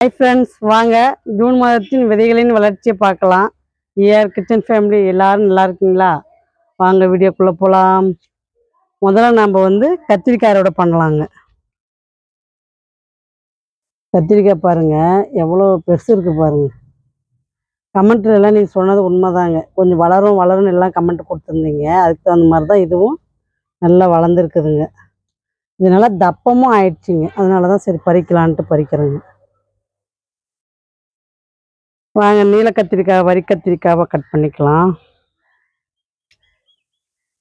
Hi friends வாங்க. June மாதத்தின் விதைகளின் வளர்ச்சியை பார்க்கலாம். ஏஆர் கிச்சன் ஃபேமிலி எல்லாரும் நல்லா இருக்கீங்களா? வாங்க வீடியோக்குள்ளே போகலாம் முதல்ல நம்ம வந்து கத்திரிக்காயோட பண்ணலாங்க. கத்திரிக்காய் பாருங்க எவ்வளோ பெருசு இருக்கு பாருங்க. கமெண்ட்ல எல்லாம் நீங்கள் சொன்னது உண்மைதாங்க. கொஞ்சம் வளரும் வளரும்னு எல்லாம் கமெண்ட் கொடுத்துருந்தீங்க. அதுக்கு தகுந்த மாதிரி தான் இதுவும் நல்லா வளர்ந்துருக்குதுங்க. இதனால் தப்பமும் ஆயிடுச்சுங்க. அதனால தான் சரி பறிக்கலான்ட்டு பறிக்கிறேங்க. வாங்க நீல கத்திரிக்காய் வரி கத்திரிக்காவை கட் பண்ணிக்கலாம்.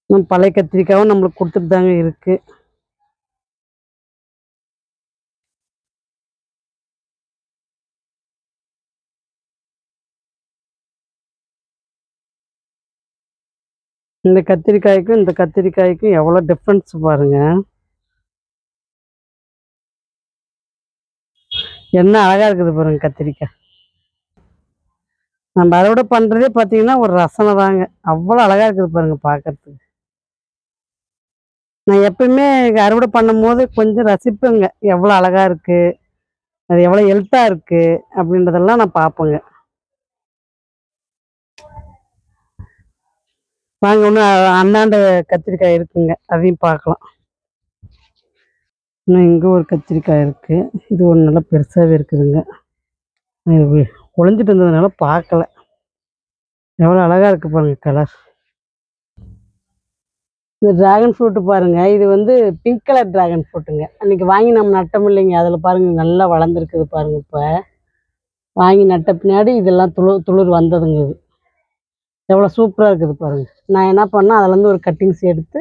இன்னும் பழைய கத்திரிக்காவும் நம்மளுக்கு கொடுத்துட்டு தாங்க இருக்கு. இந்த கத்திரிக்காய்க்கும் இந்த கத்திரிக்காய்க்கும் எவ்வளோ டிஃப்ரென்ஸ் பாருங்க. என்ன அழகாக இருக்குது பாருங்க கத்திரிக்காய். நம்ம அறுவடை பண்ணுறதே பார்த்தீங்கன்னா ஒரு ரசனை தாங்க. அவ்வளோ அழகாக இருக்குது பாருங்கள் பார்க்கறதுக்கு நான் எப்பயுமே அறுவடை பண்ணும்போது கொஞ்சம் ரசிப்பேங்க. எவ்வளோ அழகாக இருக்குது அது எவ்வளோ ஹெல்த்தாக இருக்குது அப்படின்றதெல்லாம் நான் பார்ப்பேங்க. வாங்க ஒன்று அண்ணாண்ட கத்திரிக்காய் இருக்குங்க. அதையும் பார்க்கலாம். இன்னும் இங்கே ஒரு கத்திரிக்காய் இருக்குது இது ஒன்று நல்லா பெருசாகவே இருக்குதுங்க. ஒளிஞ்சிட்டு இருந்ததுனால பார்க்கல. எவ்வளோ அழகாக இருக்கு பாருங்க கலர் இந்த டிராகன் ஃப்ரூட்டு பாருங்க இது வந்து பிங்க் கலர் டிராகன் ஃப்ரூட்டுங்க அன்றைக்கி வாங்கி நம்ம நட்டோம் இல்லைங்க அதில் பாருங்கள் நல்லா வளர்ந்துருக்குது பாருங்கள் இப்போ. வாங்கி நட்ட பின்னாடி இதெல்லாம் துளிர் துளிர் வந்ததுங்க இது. எவ்வளோ சூப்பராக இருக்குது பாருங்கள் நான் என்ன பண்ணேன் அதுலேருந்து ஒரு கட்டிங்ஸ் எடுத்து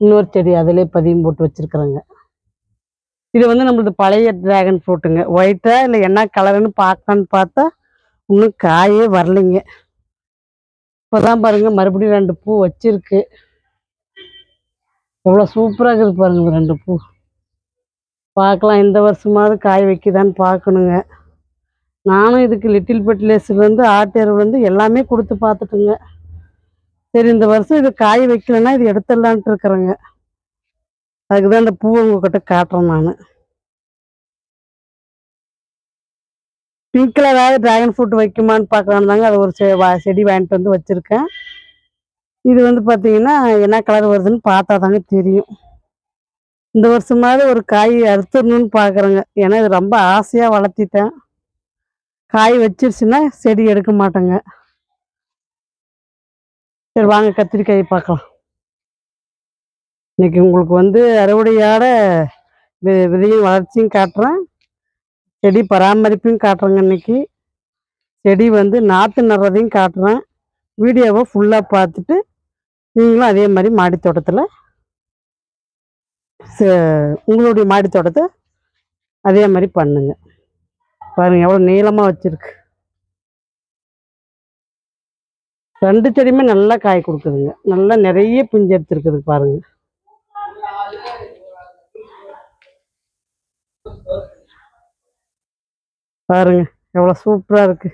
இன்னொரு செடி அதிலே பதியம் போட்டு வச்சுருக்குறேங்க. இது வந்து நம்மளது பழைய டிராகன் ஃப்ரூட்டுங்க ஒயிட்டா இல்லை என்ன கலருன்னு பார்க்கலான்னு பார்த்தா இன்னும் காயே வரலைங்க. இப்போதான் பாருங்க மறுபடியும் ரெண்டு பூ வச்சிருக்கு. எவ்வளோ சூப்பராக இருக்குது பாருங்க இந்த ரெண்டு பூ. பார்க்கலாம் இந்த வருஷமாவது காய் வைக்குதான்னு பார்க்கணுங்க. நானும் இதுக்கு லிட்டில் பெர்ட்லேஸுலேருந்து ஆட்டேருவிலேருந்து எல்லாமே கொடுத்து பார்த்துட்டுங்க. சரி இந்த வருஷம் இது காய் வைக்கலன்னா இது எடுத்துடலான்ட்டு இருக்கிறேங்க. அதுக்கு தான் இந்த பூவை உங்ககிட்ட காட்டுறேன் நான். பிங்க் கலராவது டிராகன் ஃப்ரூட் வைக்குமான்னு பார்க்கலான்னு தாங்க. அது ஒரு செ- வா- செடி வாங்கிட்டு வந்து வச்சுருக்கேன். இது வந்து பார்த்தீங்கன்னா என்ன கலர் வருதுன்னு பார்த்தா தாங்க தெரியும். இந்த வருஷமாவது ஒரு காய் அறுத்துடணும்னு பார்க்குறேங்க ஏன்னா இது ரொம்ப ஆசையாக வளர்த்திட்டேன். காய் வச்சிருச்சுன்னா செடி எடுக்க மாட்டேங்க. சரி வாங்க கத்திரிக்காய் பார்க்கலாம். இன்னைக்கு உங்களுக்கு வந்து அறுவடையோட வி- விதையும் வளர்ச்சியும் காட்டுறேன். செடி பராமரிப்பையும் காட்டுறேங்க இன்னைக்கு. செடி வந்து நாற்று நடுறதையும் காட்டுறேன். வீடியோவை ஃபுல்லாக பார்த்துட்டு நீங்களும் அதே மாதிரி மாடித்தோட்டத்தில் உங்களுடைய மாடித்தோட்டத்தை அதே மாதிரி பண்ணுங்க. பாருங்க எவ்வளோ நீளமாக வச்சுருக்கு. ரெண்டு செடியுமே நல்லா காய் கொடுக்குதுங்க. நல்லா நிறைய பிஞ்சு எடுத்துருக்குது பாருங்கள் பாருங்க எவ்வளோ சூப்பராக இருக்கு.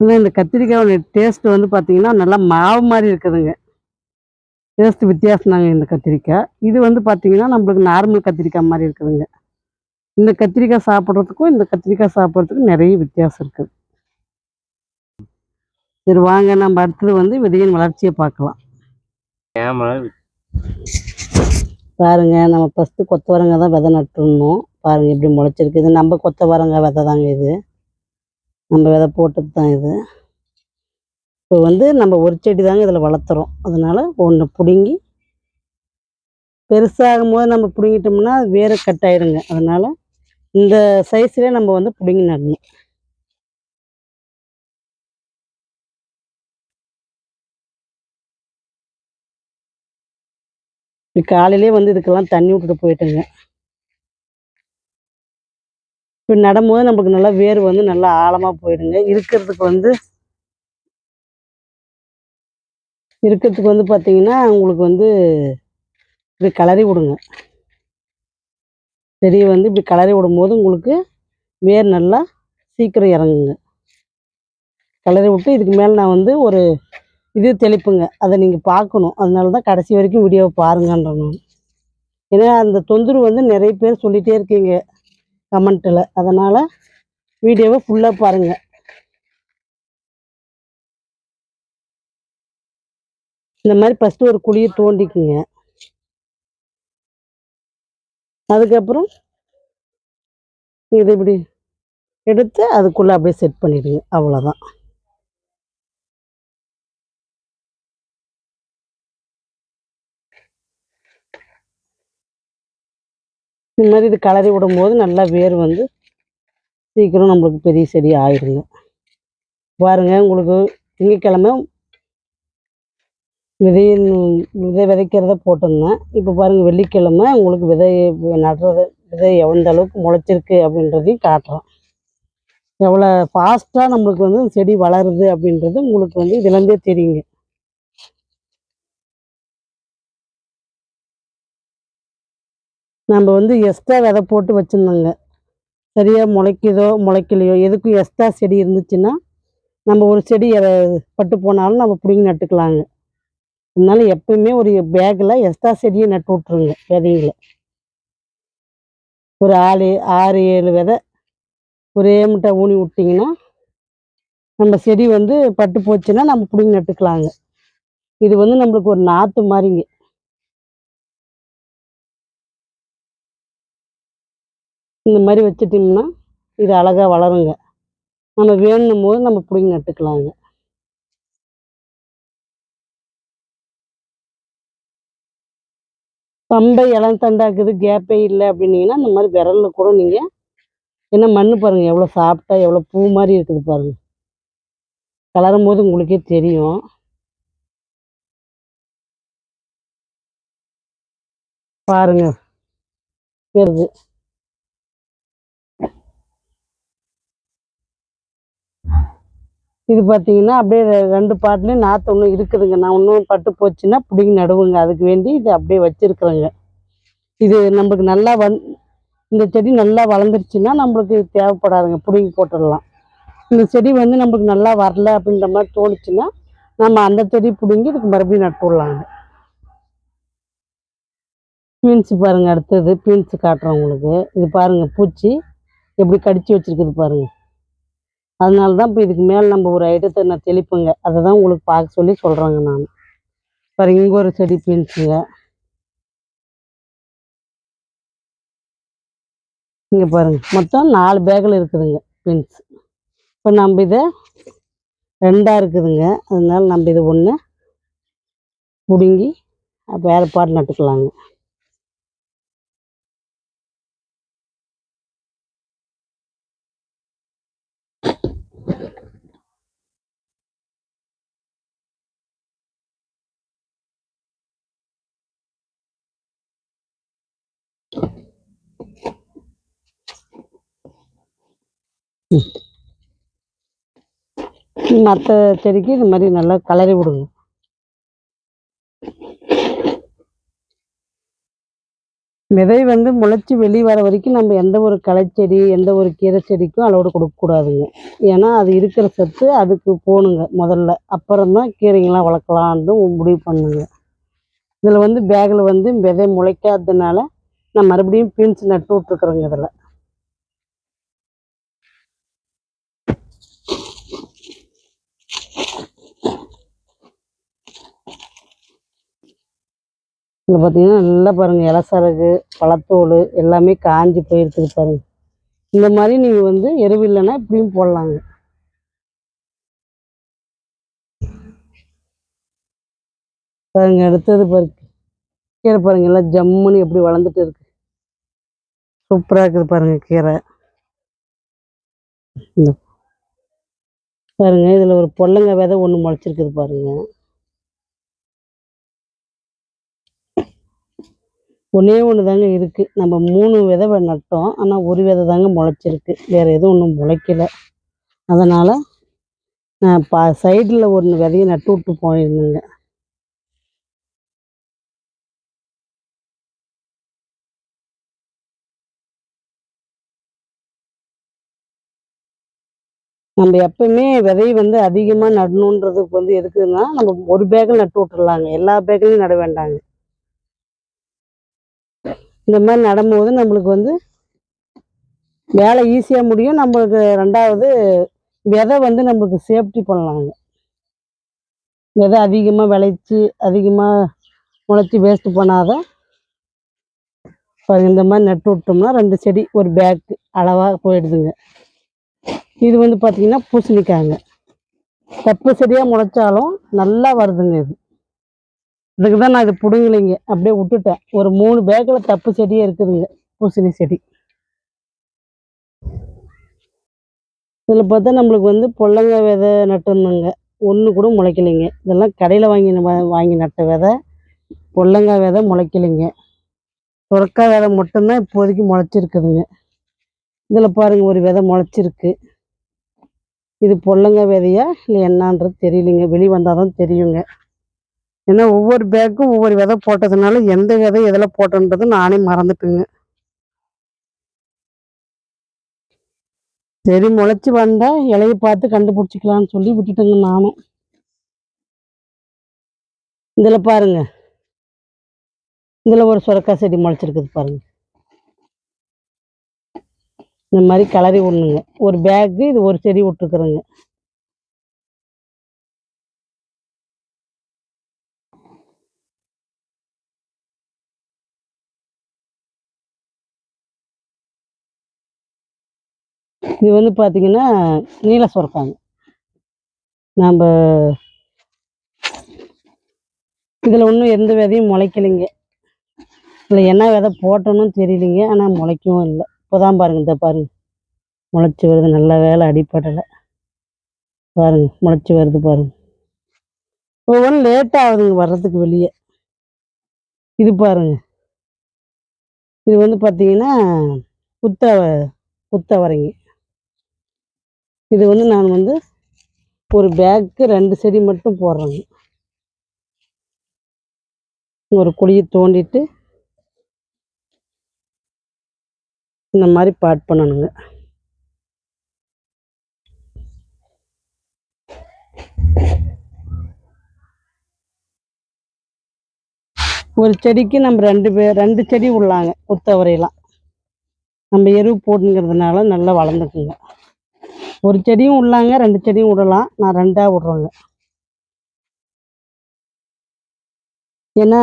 இன்னும் இந்த கத்திரிக்காயோட டேஸ்ட் வந்து பார்த்தீங்கன்னா நல்லா மாவு மாதிரி இருக்குதுங்க. டேஸ்ட் வித்தியாசம் தாங்க இந்த கத்திரிக்காய். இது வந்து பார்த்தீங்கன்னா நம்மளுக்கு நார்மல் கத்திரிக்காய் மாதிரி இருக்குதுங்க. இந்த கத்திரிக்காய் சாப்பிட்றதுக்கும் இந்த கத்திரிக்காய் சாப்பிட்றதுக்கும் நிறைய வித்தியாசம் இருக்குது சரி வாங்க நம்ம அடுத்தது வந்து விதையின் வளர்ச்சியை பார்க்கலாம். பாருங்க நம்ம ஃபஸ்ட்டு கொத்தவரங்காய் தான் விதை நட்டுருந்தோம். பாருங்கள் எப்படி முளைச்சிருக்கு. இது நம்ம கொத்தவரங்காய் விதை தாங்க இது. நம்ம விதை போட்டது தான் இது. இப்போ வந்து நம்ம ஒரு செடி தாங்க இதில் வளர்த்துறோம். அதனால் ஒன்று பிடுங்கி பெருசாகும் போது நம்ம பிடுங்கிட்டோம்னா அது வேறு கட் ஆயிடுங்க. அதனால் இந்த சைஸ்லேயே நம்ம வந்து பிடுங்கி நடணும். இப்படி காலையிலே வந்து இதுக்கெல்லாம் தண்ணி விட்டுட்டு போயிட்டேங்க. இப்போ நடும்போது நமக்கு நல்லா வேர் வந்து நல்லா ஆழமாக போயிடுங்க. இருக்கிறதுக்கு வந்து இருக்கிறதுக்கு வந்து பார்த்தீங்கன்னா உங்களுக்கு வந்து இப்படி கிளறி விடுங்க. செடியை வந்து இப்படி கிளறி விடும்போது உங்களுக்கு வேர் நல்லா சீக்கிரம் இறங்குங்க. கிளறி விட்டு இதுக்கு மேலே நான் வந்து ஒரு இது தெளிப்புங்க. அதை நீங்கள் பார்க்கணும். அதனால தான் கடைசி வரைக்கும் வீடியோவை பாருங்கன்றேன் நான். ஏன்னா அந்த தொந்தரவு வந்து நிறைய பேர் சொல்லிகிட்டே இருக்கீங்க கமெண்ட்டில் அதனால் வீடியோவை ஃபுல்லாக பாருங்கள் இந்த மாதிரி ஃபஸ்ட்டு ஒரு குழியை தோண்டிக்குங்க. அதுக்கப்புறம் இது இப்படி எடுத்து அதுக்குள்ளே அப்படியே செட் பண்ணிவிடுங்க அவ்வளோதான் இந்த மாதிரி இது கலரி விடும்போது நல்லா வேர் வந்து சீக்கிரம் நம்மளுக்கு பெரிய செடி ஆயிடுங்க. பாருங்க உங்களுக்கு திங்கக்கிழமை விதை விதை விதைக்கிறத போட்டிருந்தேன். இப்போ பாருங்கள் வெள்ளிக்கிழமை உங்களுக்கு விதை நடுறது விதை எந்த அளவுக்கு முளைச்சிருக்கு அப்படின்றதையும் காட்டுறோம். எவ்வளோ ஃபாஸ்ட்டாக நம்மளுக்கு வந்து செடி வளருது அப்படின்றது உங்களுக்கு வந்து இதுலேருந்தே தெரியுங்க. நம்ம வந்து எக்ஸ்ட்ரா விதை போட்டு வச்சுருந்தோங்க. சரியாக முளைக்குதோ முளைக்கலையோ எதுக்கும் எக்ஸ்ட்ரா செடி இருந்துச்சுன்னா நம்ம ஒரு செடி பட்டு போனாலும் நம்ம பிடுங்கி நட்டுக்கலாங்க. அதனால எப்பயுமே ஒரு பேக்கில் எக்ஸ்ட்ரா செடியை நட்டு விட்ருங்க விதைங்களை ஒரு ஆறு ஆறு ஏழு விதை ஒரே முட்டை ஊனி விட்டிங்கன்னா நம்ம செடி வந்து பட்டு போச்சுன்னா நம்ம பிடுங்கி நட்டுக்கலாங்க. இது வந்து நம்மளுக்கு ஒரு நாற்று மாதிரிங்க இந்த மாதிரி வச்சுட்டிங்கன்னா இது அழகாக வளருங்க. நம்ம வேணும் போது நம்ம பிடிங்க நட்டுக்கலாங்க. பம்பை இளம் தண்டாக்குது கேப்பே இல்லை அப்படின்னீங்கன்னா இந்த மாதிரி விரலில் கூட நீங்கள் என்ன மண்ணு பாருங்கள் எவ்வளோ சாப்பிட்டா எவ்வளோ பூ மாதிரி இருக்குது பாருங்கள் கலரும் போது உங்களுக்கே தெரியும். பாருங்க. வருது. இது பார்த்தீங்கன்னா அப்படியே ரெ- ரெண்டு பாட்டிலையும் நாற்று ஒன்றும் இருக்குதுங்க. நான் இன்னும் பட்டு போச்சுன்னா பிடிங்கி நடுவுங்க. அதுக்கு வேண்டி இது அப்படியே வச்சுருக்குறேங்க. இது நம்மளுக்கு நல்லா வந் இந்த செடி நல்லா வளர்ந்துருச்சுன்னா நம்மளுக்கு இது தேவைப்படாதுங்க. பிடுங்கி போட்டுடலாம். இந்த செடி வந்து நம்மளுக்கு நல்லா வரல அப்படின்ற மாதிரி தோணுச்சுன்னா நம்ம அந்த செடி பிடுங்கி இதுக்கு மறுபடியும் நட்டு விடலாங்க. பீன்ஸ் பாருங்க அடுத்தது பீன்ஸு காட்டுறோம் உங்களுக்கு. இது பாருங்க பூச்சி எப்படி கடிச்சு வச்சிருக்குது பாருங்கள் அதனால தான் இப்போ இதுக்கு மேலே நம்ம ஒரு ஐட்டத்தை நான் தெளிப்புங்க. அதை தான் உங்களுக்கு பார்க்க சொல்லி சொல்கிறேங்க நான். பாரு இங்கே ஒரு செடி பீன்ஸுங்க. இங்கே பாருங்க மொத்தம் நாலு பேக்கில் இருக்குதுங்க பீன்ஸ். இப்போ நம்ம இதை ரெண்டாக இருக்குதுங்க. அதனால நம்ம இதை ஒன்று பிடுங்கி வேறு பாட்டு நட்டுக்கலாங்க. மற்ற செடிக்கு இது மாதிரி நல்லா கலரி விடுங்க. விதை வந்து முளைச்சி வெளியே வர வரைக்கும் நம்ம எந்த ஒரு களைச்செடி எந்த ஒரு கீரை செடிக்கும் அளவோடு கொடுக்கக்கூடாதுங்க ஏன்னா அது இருக்கிற சத்து அதுக்கு போகணுங்க முதல்ல. அப்புறம்தான் கீரைங்கெல்லாம் வளர்க்கலான்னு முடிவு பண்ணுங்க. இதில் வந்து பேக்கில் வந்து விதை முளைக்காததுனால நான் மறுபடியும் பீன்ஸ் நட்டு விட்ருக்குறேங்க இதில். இங்கே பார்த்தீங்கன்னா நல்லா பாருங்கள் இலசரகு பழத்தோல் எல்லாமே காஞ்சி போயிருக்குது பாருங்கள் இந்த மாதிரி நீங்கள் வந்து எருவு இல்லைன்னா இப்படியும் போடலாங்க. பாருங்க அடுத்தது பாருங்க. கீரை பாருங்க எல்லாம் ஜம்முன்னு எப்படி வளர்ந்துட்டு இருக்கு. சூப்பராக இருக்குது பாருங்க கீரை. இந்த பாருங்க இதில் ஒரு பொல்லங்க விதை ஒன்று முளைச்சிருக்குது பாருங்க. ஒன்றே ஒன்று தாங்க இருக்குது நம்ம மூணு விதை நட்டோம். ஆனால் ஒரு விதை தாங்க முளைச்சிருக்கு. வேறு எதுவும் ஒன்றும் முளைக்கல. அதனால் நான் பா சைடில் ஒன்று விதையை நட்டு விட்டு போயிருந்தேங்க. நம்ம எப்பவுமே விதையை வந்து அதிகமாக நடணுன்றதுக்கு வந்து எதுக்குன்னா நம்ம ஒரு பேக்கில் நட்டு விட்டுடலாங்க எல்லா பேக்கிலையும் நட வேண்டாங்க. இந்த மாதிரி நடும்போது நம்மளுக்கு வந்து வேலை ஈஸியாக முடியும். நம்மளுக்கு ரெண்டாவது விதை வந்து நம்மளுக்கு சேஃப்டி பண்ணலாங்க. விதை அதிகமாக விளைச்சி அதிகமாக முளைச்சி வேஸ்ட் பண்ணாத. இந்த மாதிரி நட்டு விட்டோம்னா ரெண்டு செடி ஒரு பேக் அளவாக போயிடுதுங்க. இது வந்து பார்த்தீங்கன்னா பூசணிக்காங்க தப்பு செடியாக முளைச்சாலும் நல்லா வருதுங்க இது. இதுக்கு தான் நான் இது பிடுங்கலைங்க. அப்படியே விட்டுட்டேன். ஒரு மூணு பேக்கில் தப்பு செடியே இருக்குதுங்க பூசணி செடி. இதில் பார்த்தா நம்மளுக்கு வந்து பொல்லங்க விதை நட்டுருந்தோங்க. ஒன்று கூட முளைக்கலைங்க. இதெல்லாம் கடையில் வாங்கி நம்ம- வாங்கி நட்ட விதை பொல்லங்காய் விதை முளைக்கலைங்க. சுரக்காய் விதை மட்டும்தான் இப்போதைக்கு முளைச்சிருக்குதுங்க. இதில் பாருங்கள் ஒரு விதை முளைச்சிருக்கு. இது பொல்லங்காய் விதையா இல்லை என்னன்றது தெரியலைங்க. வெளி வந்தால் தான் தெரியுங்க. ஏன்னா ஒவ்வொரு பேக்கும் ஒவ்வொரு விதை போட்டதுனால எந்த விதை எதில் போட்டோன்றது நானே மறந்துட்டுங்க. சரி முளைச்சி வந்தா இலையை பார்த்து கண்டுபிடிச்சிக்கலான்னு சொல்லி விட்டுட்டேங்க நானும். இதில் பாருங்க. இதில் ஒரு சுரக்காய் செடி முளைச்சிருக்குது பாருங்க. இந்த மாதிரி கலரி விடணுங்க. ஒரு பேக்கு இது ஒரு செடி விட்டுருக்குறேங்க. இது வந்து பார்த்திங்கன்னா நீல சுரக்காங்க நம்ம இதில் ஒன்றும் எந்த விதையும் முளைக்கலைங்க. இதில் என்ன விதை போட்டோன்னு தெரியலிங்க. ஆனால் முளைக்கவும் இல்லை. இப்போதான் பாருங்க இந்த பாருங்கள் முளைச்சி வருது. நல்ல வேலை அடிப்படலை பாருங்க முளைச்சி வருது பாருங்கள் ஒவ்வொன்றும் லேட் ஆகுதுங்க வர்றதுக்கு வெளியே. இது பாருங்க. இது வந்து பார்த்தீங்கன்னா குத்த குத்தவரைங்க இது வந்து நான் வந்து ஒரு பேக்கு ரெண்டு செடி மட்டும் போடுறேங்க. ஒரு குழியை தோண்டிட்டு இந்த மாதிரி பாட் பண்ணணுங்க. ஒரு செடிக்கு நம்ம ரெண்டு பேர் ரெண்டு செடி உள்ளாங்க குத்தவரையெல்லாம் நம்ம எருவு போட்டுங்கிறதுனால நல்லா வளர்ந்துக்குங்க. ஒரு செடியும் விடலாங்க ரெண்டு செடியும் விடலாம். நான் ரெண்டாக விடுறோங்க. ஏன்னா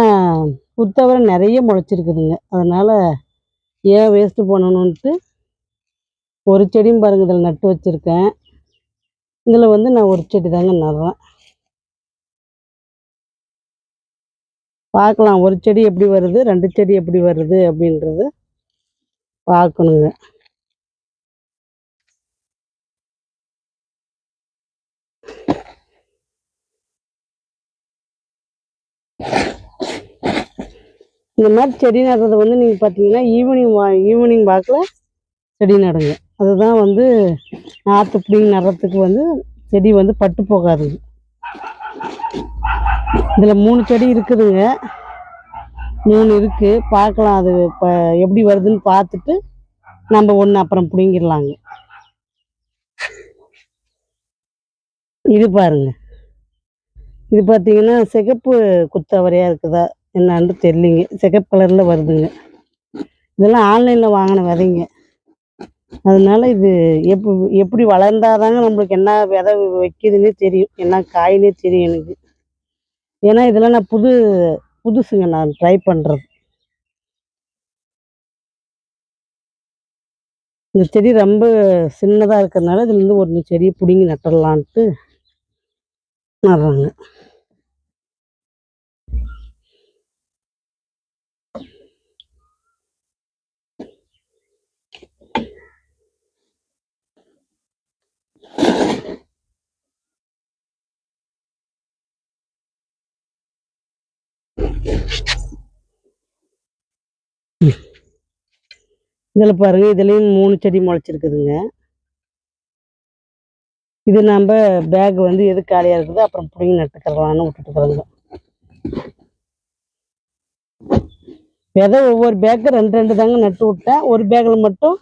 குத்தவரை நிறைய முளைச்சிருக்குதுங்க. அதனால் ஏன் வேஸ்ட்டு பண்ணணுன்ட்டு ஒரு செடியும் பாருங்க இதில் நட்டு வச்சுருக்கேன். இதில் வந்து நான் ஒரு செடி தாங்க நடுறேன். பார்க்கலாம் ஒரு செடி எப்படி வருது ரெண்டு செடி எப்படி வருது அப்படின்றது பார்க்கணுங்க. இந்த மாதிரி செடி நடுறது வந்து நீங்கள் பார்த்தீங்கன்னா ஈவினிங் வா ஈவினிங் வாக்கில் செடி நடுங்க. அதுதான் வந்து நாற்று பிடிங்க நடுறதுக்கு வந்து செடி வந்து பட்டு போகாதுங்க இதில் மூணு செடி இருக்குதுங்க. மூணு இருக்குது பார்க்கலாம் அது இப்போ எப்படி வருதுன்னு பார்த்துட்டு நம்ம ஒன்று அப்புறம் பிடுங்கிடலாங்க. இது பாருங்க. இது பார்த்தீங்கன்னா சிகப்பு குத்தவரையாக இருக்குதா? என்னான்னு தெரியலிங்க. சிகப்பு கலரில் வருதுங்க. இதெல்லாம் ஆன்லைனில் வாங்கின விதைங்க. அதனால இது எப் எப்படி வளர்ந்தாதாங்க நம்மளுக்கு என்ன விதை வைக்கிதுன்னே தெரியும். என்ன காயினே தெரியும் எனக்கு. ஏன்னா இதெல்லாம் நான் புது புதுசுங்க. நான் ட்ரை பண்ணுறது இந்த செடி ரொம்ப சின்னதாக இருக்கிறதுனால இதுலேருந்து ஒரு செடியை பிடுங்கி நட்டுடலான்ட்டு நடுறாங்க. இதில் பாருங்க இதுலேயும் மூணு செடி முளைச்சிருக்குதுங்க. இது நம்ம பேக் வந்து எது காலியாக இருக்குதோ அப்புறம் பிடிங்கி நட்டுக்கிறலான்னு விட்டுட்டுக்கிறோங்க விதை ஒவ்வொரு பேக்கு ரெண்டு ரெண்டு தாங்க நட்டு விட்டேன். ஒரு பேக்கில் மட்டும்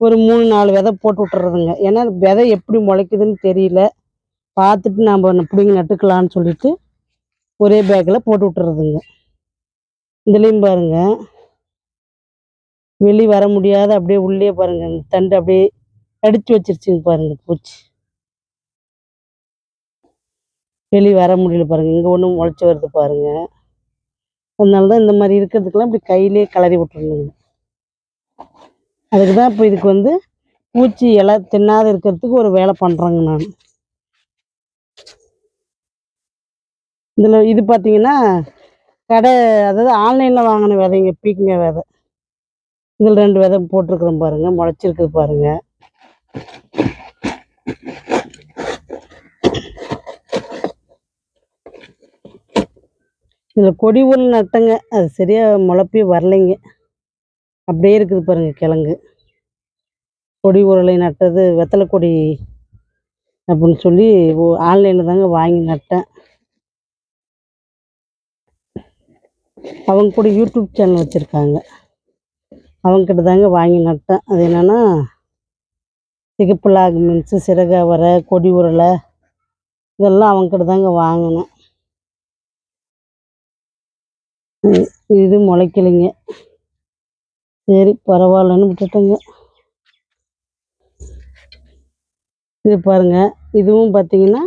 ஒரு மூணு நாலு விதை போட்டு விட்டுறதுங்க. ஏன்னா விதை எப்படி முளைக்குதுன்னு தெரியல. பார்த்துட்டு நம்ம பிடிங்கி நட்டுக்கலான்னு சொல்லிட்டு ஒரே பேக்கில் போட்டு விட்டுறதுங்க. இதுலேயும் பாருங்க. வெளியே வர முடியாத அப்படியே உள்ளே பாருங்க. இந்த தண்டு அப்படியே அடித்து வச்சிருச்சுங்க பாருங்க. பூச்சி. வெளியே வர முடியல பாருங்க. இங்கே ஒன்றும் முளைச்சி வருது பாருங்க. அதனால தான் இந்த மாதிரி இருக்கிறதுக்கெல்லாம் இப்படி கையிலே கிளறி விட்டுருணுங்க அதுக்கு தான் இப்போ இதுக்கு வந்து பூச்சி இலை தின்னாத இருக்கிறதுக்கு ஒரு வேலை பண்ணுறேங்க நான். இதில் இது பார்த்தீங்கன்னா கடை அதாவது ஆன்லைனில் வாங்கின விதைங்க பீக்கங்க விதை. இதில் ரெண்டு விதை போட்டிருக்குறோம் பாருங்கள் முளைச்சிருக்குது பாருங்கள் இதில் கொடி உருள் நட்டங்க அது சரியாக முளப்பி வரலைங்க. அப்படியே இருக்குது பாருங்க கிழங்கு. கொடி உருளை நட்டது வெத்தலை கொடி அப்படின்னு சொல்லி ஆன்லைனில் தாங்க வாங்கி நட்டேன். அவங்க கூட யூடியூப் சேனல் வச்சுருக்காங்க. அவங்கக்கிட்ட தாங்க வாங்கி நட்டேன். அது என்னென்னா சிகப்புலாகு மீன்ஸு சிறகாவரை கொடி உருளை இதெல்லாம் அவங்கக்கிட்ட தாங்க வாங்கினேன். இது முளைக்கலைங்க. சரி பரவாயில்லன்னு விட்டுட்டேங்க. இது பாருங்க இதுவும் பார்த்தீங்கன்னா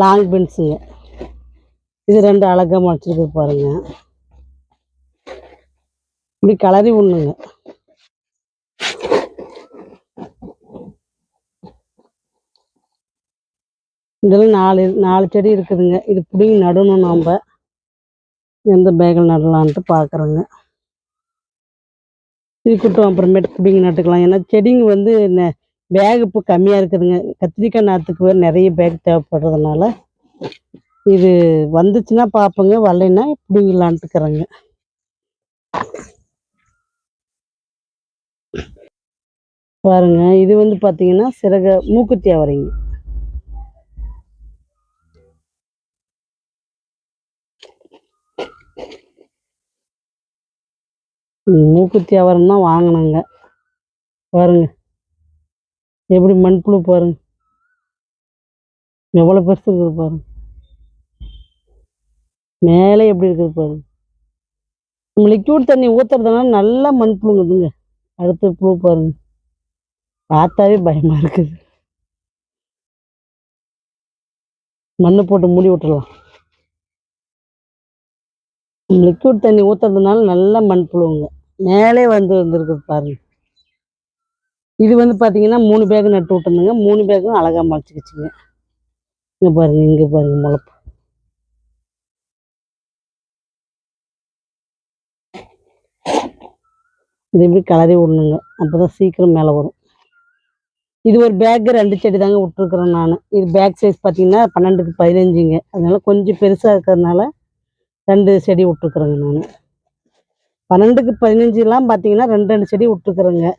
லாங் பீன்ஸுங்க இது ரெண்டு அழகாக முளைச்சிருக்கு பாருங்கள் இப்படி கலரி விடணுங்க இதில் நாலு நாலு செடி இருக்குதுங்க. இது பிடிங்கி நடணும் நாம். எந்த பேக்கில் நடலான்ட்டு பார்க்குறோங்க. இருக்கட்டும் அப்புறமேட்டு பிடிங்கி நட்டுக்கலாம். ஏன்னா செடிங்க வந்து பேக் இப்போ கம்மியாக இருக்குதுங்க. கத்திரிக்காய் நாற்றுக்கு நிறைய பேக் தேவைப்படுறதுனால இது வந்துச்சுன்னா பார்ப்போங்க. வரலைன்னா பிடிங்கலான்ட்டுக்கிறேங்க பாருங்க இது வந்து பார்த்தீங்கன்னா சிறக மூக்குத்தி அவரைங்க. மூக்குத்தி அவரம் தான் வாங்கினாங்க. பாருங்க எப்படி மண்புழு பாருங்க. எவ்வளோ பெருசு இருக்குது பாருங்க. மேலே எப்படி இருக்குது பாருங்க. நம்ம லிக்யூட் தண்ணி ஊற்றுறதுனால நல்லா மண்புழுங்குதுங்க. அடுத்த புழு பாருங்க. பார்த்தாவே பயமாக இருக்குது. மண்ணு போட்டு மூடி விட்டுறலாம். லிக்விட் தண்ணி ஊற்றுறதுனால நல்லா மண்புழுவுங்க மேலே வந்து வந்துருக்குது பாருங்க. இது வந்து பார்த்தீங்கன்னா மூணு பேக் நட்டு விட்டுருந்துங்க. மூணு பேக்கும் அழகாக முளைச்சிக்கிச்சுங்க. இங்கே பாருங்க இங்கே பாருங்க முளைப்பு. இது இப்படி கலரி விடணுங்க. அப்போ தான் சீக்கிரம் மேலே வரும். இது ஒரு பேக்கு ரெண்டு செடி தாங்க விட்ருக்குறேன் நான். இது பேக் சைஸ் பார்த்தீங்கன்னா பன்னெண்டுக்கு பதினஞ்சுங்க. அதனால கொஞ்சம் பெருசாக இருக்கிறதுனால ரெண்டு செடி விட்ருக்குறேங்க நான். பன்னெண்டுக்கு பதினஞ்சுலாம் பார்த்தீங்கன்னா ரெண்டு ரெண்டு செடி விட்ருக்குறேங்க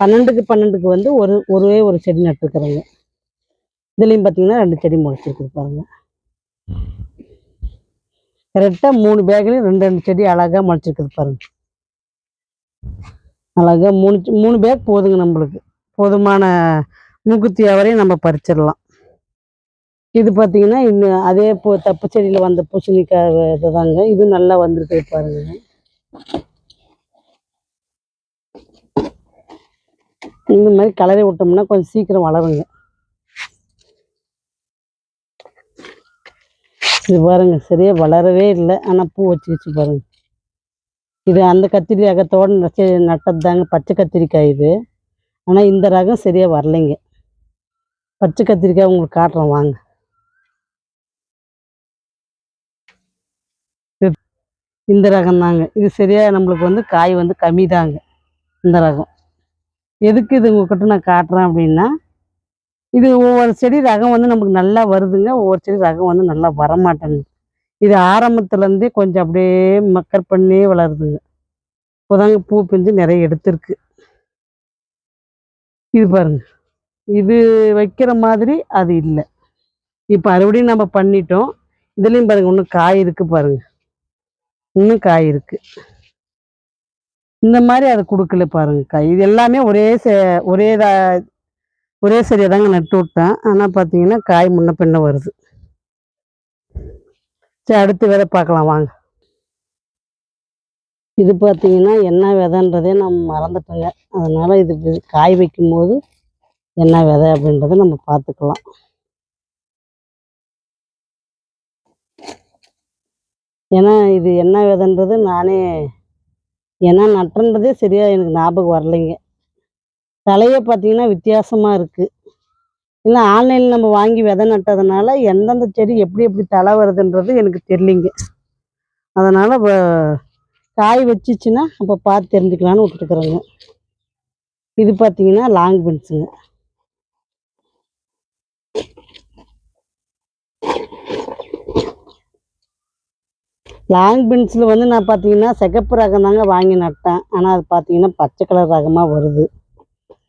பன்னெண்டுக்கு பன்னெண்டுக்கு வந்து ஒரு ஒரே ஒரு செடி நட்டுருக்குறேங்க. இதுலேயும் பார்த்தீங்கன்னா ரெண்டு செடி முளைச்சிருக்கு பாருங்க. கரெக்டாக மூணு பேக்லேயும் ரெண்டு ரெண்டு செடி அழகாக முளைச்சிருக்குது பாருங்க. அழகாக மூணு மூணு பேக் போதுங்க நம்மளுக்கு. போதுமான மூக்குத்தி அவரையும் நம்ம பறிச்சிடலாம். இது பார்த்தீங்கன்னா இன்னும் அதே பூ தப்பு செடியில் வந்த பூசணிக்காய் இதுதாங்க இது நல்லா வந்துருக்கு பாருங்க. இந்த மாதிரி கலரி விட்டோம்னா கொஞ்சம் சீக்கிரம் வளருங்க. இது பாருங்க சரியா வளரவே இல்லை. ஆனால் பூ வச்சு வச்சு பாருங்க. இது அந்த கத்திரி ரகத்தோடு நட்டது தாங்க பச்சை கத்திரிக்காய் இது. ஆனால் இந்த ரகம் சரியாக வரலைங்க. பச்சை கத்திரிக்காய் உங்களுக்கு காட்டுறோம் வாங்க. இந்த ரகம் தாங்க. இது சரியாக நம்மளுக்கு வந்து காய் வந்து கம்மி தாங்க இந்த ரகம். எதுக்கு இது உங்ககிட்ட நான் காட்டுறேன் அப்படின்னா இது ஒவ்வொரு செடி ரகம் வந்து நமக்கு நல்லா வருதுங்க. ஒவ்வொரு செடி ரகம் வந்து நல்லா வரமாட்டேங்குது. இது ஆரம்பத்துலேருந்தே கொஞ்சம் அப்படியே மக்கர் பண்ணி வளருதுங்க. இப்போதாங்க பூ பிஞ்சு நிறைய எடுத்திருக்கு. இது பாருங்க. இது வைக்கிற மாதிரி அது இல்லை. இப்போ அறுபடியும் நம்ம பண்ணிட்டோம். இதுலேயும் பாருங்க இன்னும் காய் இருக்கு பாருங்க. இன்னும் காய் இருக்கு. இந்த மாதிரி அது கொடுக்கல பாருங்க காய். இது எல்லாமே ஒரே செ- ஒரே ஒரே சரியாக தாங்க நட்டு விட்டேன். ஆனால் பார்த்தீங்கன்னா காய் முன்ன பின்ன வருது. சரி அடுத்து வேற பார்க்கலாம் வாங்க. இது பார்த்தீங்கன்னா என்ன விதைன்றதே நம்ம மறந்துட்டோங்க. அதனால் இது காய் வைக்கும்போது என்ன விதை அப்படின்றத நம்ம பார்த்துக்கலாம் ஏன்னா இது என்ன விதைன்றது நானே ஏன்னா நட்டுன்றதே சரியாக எனக்கு ஞாபகம் வரலைங்க. தலையே பார்த்தீங்கன்னா வித்தியாசமாக இருக்குது இல்லை ஆன்லைனில் நம்ம வாங்கி விதை நட்டதுனால எந்தெந்த செடி எப்படி எப்படி தலை வருதுன்றது எனக்கு தெரியலிங்க. அதனால் காய் வச்சிச்சுன்னா அப்போ பார்த்து தெரிஞ்சுக்கலான்னு விட்டுட்டுக்குறேங்க இது பார்த்தீங்கன்னா லாங் பென்ஸுங்க லாங் பென்ஸில் வந்து நான் பார்த்தீங்கன்னா சிகப்பு ரகம் தாங்க வாங்கி நட்டேன். ஆனால் அது பார்த்தீங்கன்னா பச்சை கலர் ரகமாக வருது.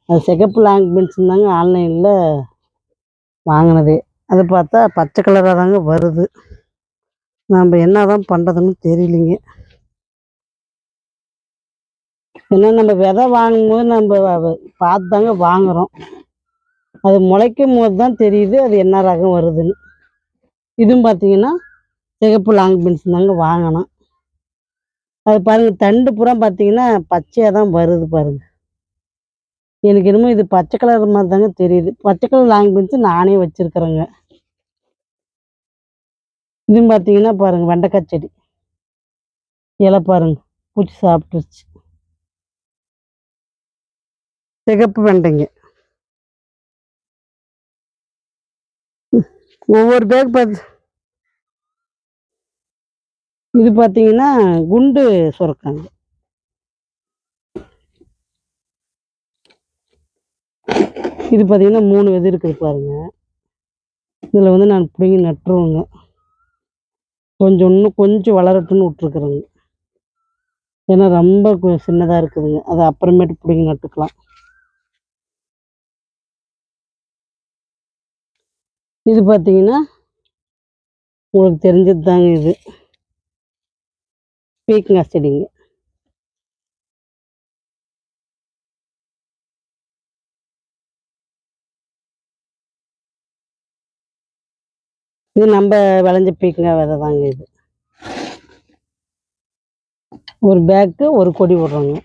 அது சிகப்பு லாங் பென்ஸ் தாங்க ஆன்லைனில் வாங்கினதே. அது பார்த்தா பச்சை கலராக தாங்க வருது. நம்ம என்ன தான் பண்ணுறதுன்னு தெரியலிங்க. ஏன்னா நம்ம விதை வாங்கும்போது நம்ம பார்த்து தாங்க வாங்குறோம். அது முளைக்கும் போது தான் தெரியுது அது என்ன ரகம் வருதுன்னு. இதுவும் பார்த்தீங்கன்னா சிகப்பு லாங் பீன்ஸ் தாங்க வாங்கினோம் அது பாருங்க தண்டு பூரா பார்த்தீங்கன்னா பச்சையாக தான் வருது பாருங்க. எனக்கு என்னமோ இது பச்சை கலர் மாதிரி தாங்க தெரியுது. பச்சை கலர் லாங் பீன்ஸ் நானே வச்சுருக்குறேங்க. இதுவும் பார்த்தீங்கன்னா பாருங்க வெண்டைக்காய் செடி. இலை பாருங்க பூச்சி சாப்பிட்டுருச்சு. சிகப்பு வெண்டைங்க. ஒவ்வொரு பேக் பார்த்து இது பார்த்தீங்கன்னா குண்டு சுரக்காங்க. இது பார்த்தீங்கன்னா மூணு விதை இருக்குது பாருங்க. இதில் வந்து நான் பிடிங்கி நட்டுருவேங்க. கொஞ்சம் இன்னும் கொஞ்சம் வளரட்டுன்னு விட்ருக்குறேங்க ஏன்னா ரொம்ப சின்னதாக இருக்குதுங்க. அதை அப்புறமேட்டு பிடிங்கி நட்டுக்கலாம். இது பார்த்தீங்கன்னா உங்களுக்கு தெரிஞ்சது தாங்க இது. பீக்கங்காய் செடிங்க இது நம்ம விளைஞ்ச பீக்கங்காய் விதை தாங்க இது. ஒரு பேக்கு ஒரு கொடி விடுறோங்க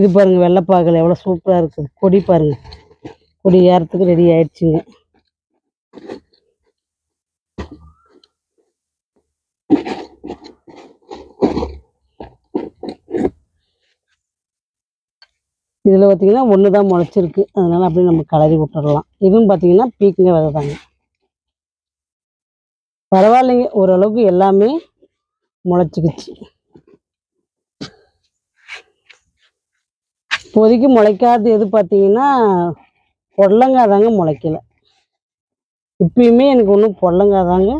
இது பாருங்க வெள்ளைப்பாகல் எவ்வளோ சூப்பராக இருக்குது. கொடி பாருங்க. கொடி ஏறத்துக்கு ரெடி ஆயிடுச்சுங்க. இதில் பார்த்தீங்கன்னா ஒன்று தான் முளைச்சிருக்கு. அதனால அப்படியே நம்ம கலரி விட்டுடலாம் இதுவும் பார்த்தீங்கன்னா பீக்குங்க விதை தாங்க. பரவாயில்லைங்க. ஓரளவுக்கு எல்லாமே முளைச்சிக்கிச்சு. இப்போதைக்கு முளைக்காத எது பார்த்தீங்கன்னா பொடலங்காய் தாங்க முளைக்கல. இப்பயுமே எனக்கு ஒன்றும் பொடலங்காய் தாங்க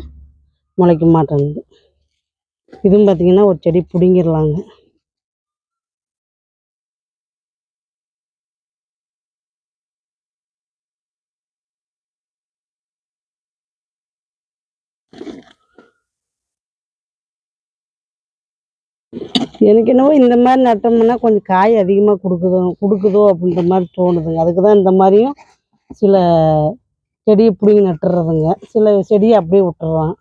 முளைக்க மாட்டேங்குது. இதுவும் பார்த்தீங்கன்னா ஒரு செடி பிடுங்கிடலாங்க எனக்கு என்னவோ இந்த மாதிரி நட்டோம்னா கொஞ்சம் காய் அதிகமாக கொடுக்குதோ கொடுக்குதோ அப்படின்ற மாதிரி தோணுதுங்க. அதுக்கு தான் இந்த மாதிரியும் சில செடியை பிடிங்கி நட்டுறதுங்க. சில செடியை அப்படியே விட்டுறோம்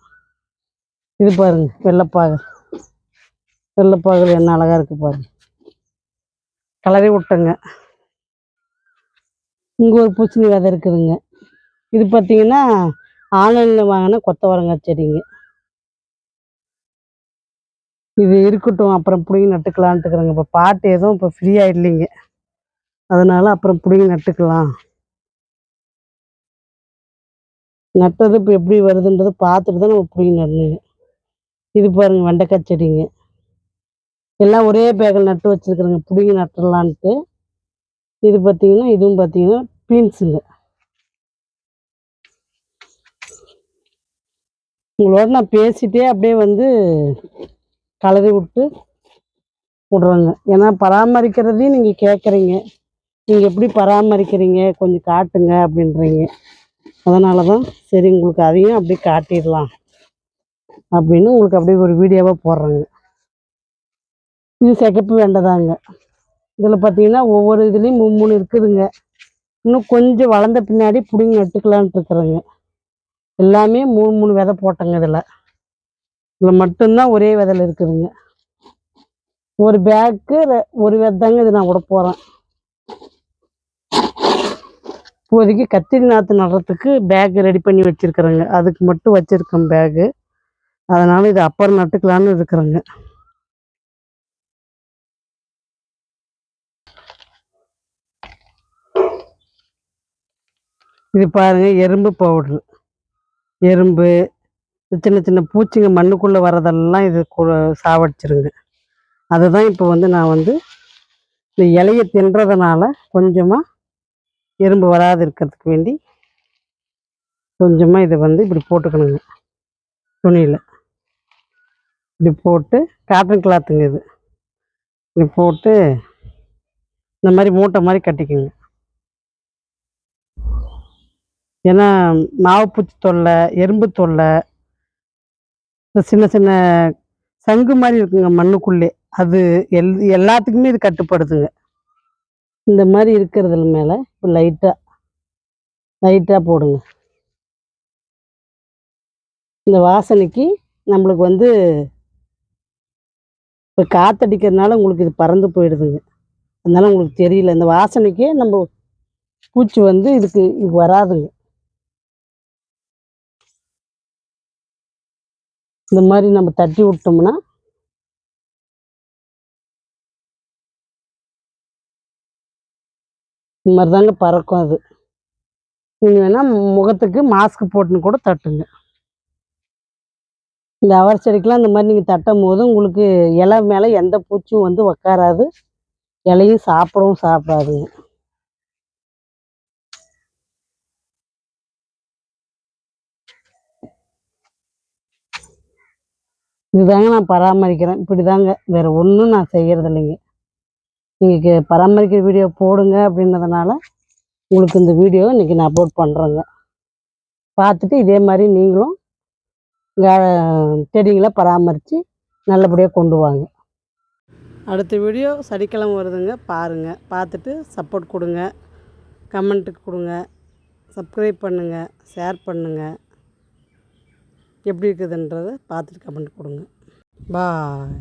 இது பாருங்க வெள்ளைப்பாகு. வெள்ளைப்பாகுல என்ன அழகாக இருக்குது பாருங்க. கலரி விட்டங்க. இங்கே ஒரு பூசணி விதை இருக்குதுங்க. இது பார்த்தீங்கன்னா ஆன்லைனில் வாங்கினா கொத்தவரங்காய் செடிங்க. இது இருக்கட்டும் அப்புறம் பிடிங்கி நட்டுக்கலான்ட்டுக்கிறேங்க இப்போ பாட்டு எதுவும் இப்போ ஃப்ரீயாக இல்லைங்க. அதனால் அப்புறம் பிடிங்கி நட்டுக்கலாம். நட்டது இப்போ எப்படி வருதுன்றது பார்த்துட்டு தான் நம்ம பிடிங்கி நடணுங்க. இது பாருங்க வெண்டைக்காய் செடிங்க. எல்லாம் ஒரே பேக்கில் நட்டு வச்சுருக்குறேங்க. பிடிங்கி நட்டுடலான்ட்டு இது பார்த்தீங்கன்னா இதுவும் பார்த்தீங்கன்னா பீன்ஸுங்க. உங்களோட நான் பேசிட்டே அப்படியே வந்து கலரி விட்டு விடுறோங்க. ஏன்னா பராமரிக்கிறதையும் நீங்கள் கேட்குறீங்க நீங்கள் எப்படி பராமரிக்கிறீங்க? கொஞ்சம் காட்டுங்க அப்படின்றீங்க. அதனால தான் சரி உங்களுக்கு அதையும் அப்படியே காட்டிடலாம் அப்படின்னு உங்களுக்கு அப்படியே ஒரு வீடியோவாக போடுறேங்க. இது சிகப்பு வேண்டதாங்க. இதில் பார்த்தீங்கன்னா ஒவ்வொரு இதுலேயும் மூணு மூணு இருக்குதுங்க. இன்னும் கொஞ்சம் வளர்ந்த பின்னாடி பிடிங்கி நட்டுக்கலான்ட்டு இருக்கிறேங்க. எல்லாமே மூணு மூணு விதை போட்டேங்க இதில். இதில் மட்டும்தான் ஒரே விதையில் இருக்குதுங்க. ஒரு பேக்கு ஒரு விதை தாங்க இது நான் விட போகிறேன் இப்போதைக்கு கத்திரி நாற்று நடுறதுக்கு பேக் ரெடி பண்ணி வச்சுருக்குறேங்க. அதுக்கு மட்டும் வச்சுருக்கேன் பேகு அதனால் இது அப்புறம் நட்டுக்கலான்னு இருக்கிறேங்க. இது பாருங்கள் எறும்பு பவுட்ரு எறும்பு சின்ன சின்ன பூச்சிங்க மண்ணுக்குள்ளே வரதெல்லாம் இது கு- சாவடிச்சிருங்க அதுதான் இப்போ வந்து நான் வந்து இந்த இலையை தின்றதுனால கொஞ்சமாக எறும்பு வராது இருக்கிறதுக்கு வேண்டி கொஞ்சமாக இதை வந்து இப்படி போட்டுக்கணுங்க. துணியில். இப்படி போட்டு காட்டன் கிளாத்துங்க இது. இப்படி போட்டு இந்த மாதிரி மூட்டை மாதிரி கட்டிக்குங்க. ஏன்னா மாவுப்பூச்சி தொல்லை எறும்பு தொல்லை இந்த சின்ன சின்ன சங்கு மாதிரி இருக்குங்க மண்ணுக்குள்ளே. அது எல் எல்லாத்துக்குமே இது கட்டுப்படுதுங்க இந்த மாதிரி இருக்கிறதுல மேலே இப்போ லைட்டாக லைட்டாக போடுங்க. இந்த வாசனைக்கு நம்மளுக்கு வந்து இப்போ காத்தடிக்கிறதுனால உங்களுக்கு இது பறந்து போயிடுதுங்க. அதனால உங்களுக்கு தெரியல. இந்த வாசனைக்கே நம்ம பூச்சி வந்து இதுக்கு இது வராதுங்க. இந்த மாதிரி நம்ம தட்டி விட்டோம்னா இந்த மாதிரி தாங்க பறக்கும் அது. நீங்கள் வேணால் முகத்துக்கு மாஸ்க் போட்டுன்னு கூட தட்டுங்க. இந்த அவர் செடிக்கெலாம் இந்த மாதிரி நீங்கள் தட்டும் போது உங்களுக்கு இலை மேலே எந்த பூச்சியும் வந்து உக்காராது. இலையும் சாப்பிடவும் சாப்பிடாதுங்க. இதுதாங்க நான் பராமரிக்கிறேன். இப்படி தாங்க வேறு ஒன்றும் நான் செய்கிறது இல்லைங்க நீங்கள் பராமரிக்கிற வீடியோ போடுங்க அப்படின்றதுனால உங்களுக்கு இந்த வீடியோ இன்றைக்கி நான் அப்லோட் பண்ணுறேங்க பார்த்துட்டு இதே மாதிரி நீங்களும் செடிங்களை பராமரித்து நல்லபடியாக கொண்டு வாங்க. அடுத்த வீடியோ சனிக்கிழமை வருதுங்க. பாருங்கள் பார்த்துட்டு சப்போர்ட் கொடுங்க. கமெண்ட்டு கொடுங்க. சப்ஸ்கிரைப் பண்ணுங்கள் ஷேர் பண்ணுங்கள் எப்படி இருக்குதுன்றதை பார்த்துட்டு கமெண்ட் கொடுங்க பாய்